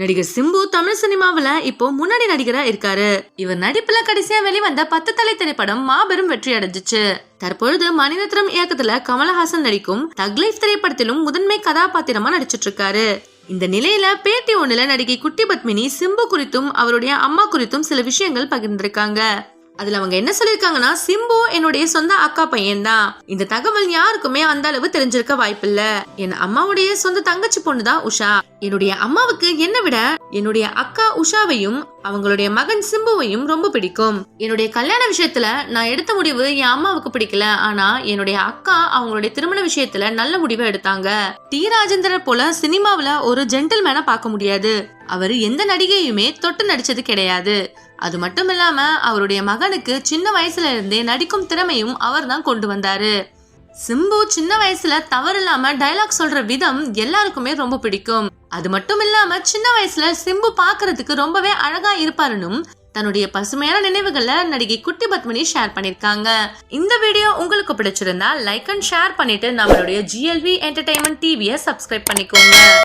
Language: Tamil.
நடிகர் சிம்பு தமிழ் சினிமாவில் இப்போ முன்னணி நடிகரா இருக்காரு. இவர் நடிப்புல கடைசியா வெளிவந்த பத்து தலை திரைப்படம் மாபெரும் வெற்றி அடைஞ்சிச்சு. தற்பொழுது மணிரத்னம் இயக்கத்துல கமலஹாசன் நடிக்கும் தக்லைஃப் திரைப்படத்திலும் முதன்மை கதாபாத்திரமா நடிச்சிட்டு இருக்காரு இந்த நிலையில பேட்டி ஒண்ணுல நடிகை குட்டி பத்மினி சிம்பு குறித்தும் அவருடைய அம்மா குறித்தும் சில விஷயங்கள் பகிர்ந்திருக்காங்க. அதுல அவங்க என்ன சொல்லிருக்காங்கன்னா சிம்பு என்னுடைய சொந்த அக்கா பையன் தான் இந்த தகவல் யாருக்குமே அந்த அளவு தெரிஞ்சிருக்க வாய்ப்பில்ல. என் அம்மாவுடைய சொந்த தங்கச்சி பொண்ணு தான் உஷா. என்னுடைய அம்மாவுக்கு என்ன விட என்னுடைய அக்கா உஷாவையும் அவங்களுடைய மகன் சிம்புவையும் ரொம்ப பிடிக்கும். என்னுடைய கல்யாண விஷயத்துல நான் எடுத்த முடிவு என் அம்மாவுக்கு பிடிக்கல. ஆனா என்னுடைய அக்கா அவங்களுடைய திருமண விஷயத்துல நல்ல முடிவை எடுத்தாங்க. டி. ராஜேந்திரர் போல சினிமாவில ஒரு ஜென்டில்மேனை பார்க்க முடியாது. அவர் எந்த நடிகையுமே தொட்டு நடிச்சது கிடையாது. அது மட்டும் இல்லாம அவருடைய மகனுக்கு சின்ன வயசுல இருந்தே நடிக்கும் திறமையும் அவர் தான் கொண்டு வந்தாரு. சிம்பு சின்ன வயசுல தவறில்லாம டைலாக் சொல்ற விதம் எல்லாருக்குமே ரொம்ப பிடிக்கும். அது மட்டும் இல்லாம சின்ன வயசுல சிம்பு பாக்குறதுக்கு ரொம்பவே அழகா இருப்பாருன்னு தன்னுடைய பசுமையான நினைவுகளை நடிகை குட்டி பத்மினி ஷேர் பண்ணிருக்காங்க. இந்த வீடியோ உங்களுக்கு பிடிச்சிருந்தா லைக் அண்ட் ஷேர் பண்ணிட்டு நம்மளுடைய ஜிஎல்வி என்டர்டைன்மெண்ட் டிவியை சப்ஸ்கிரைப் பண்ணிக்கோங்க.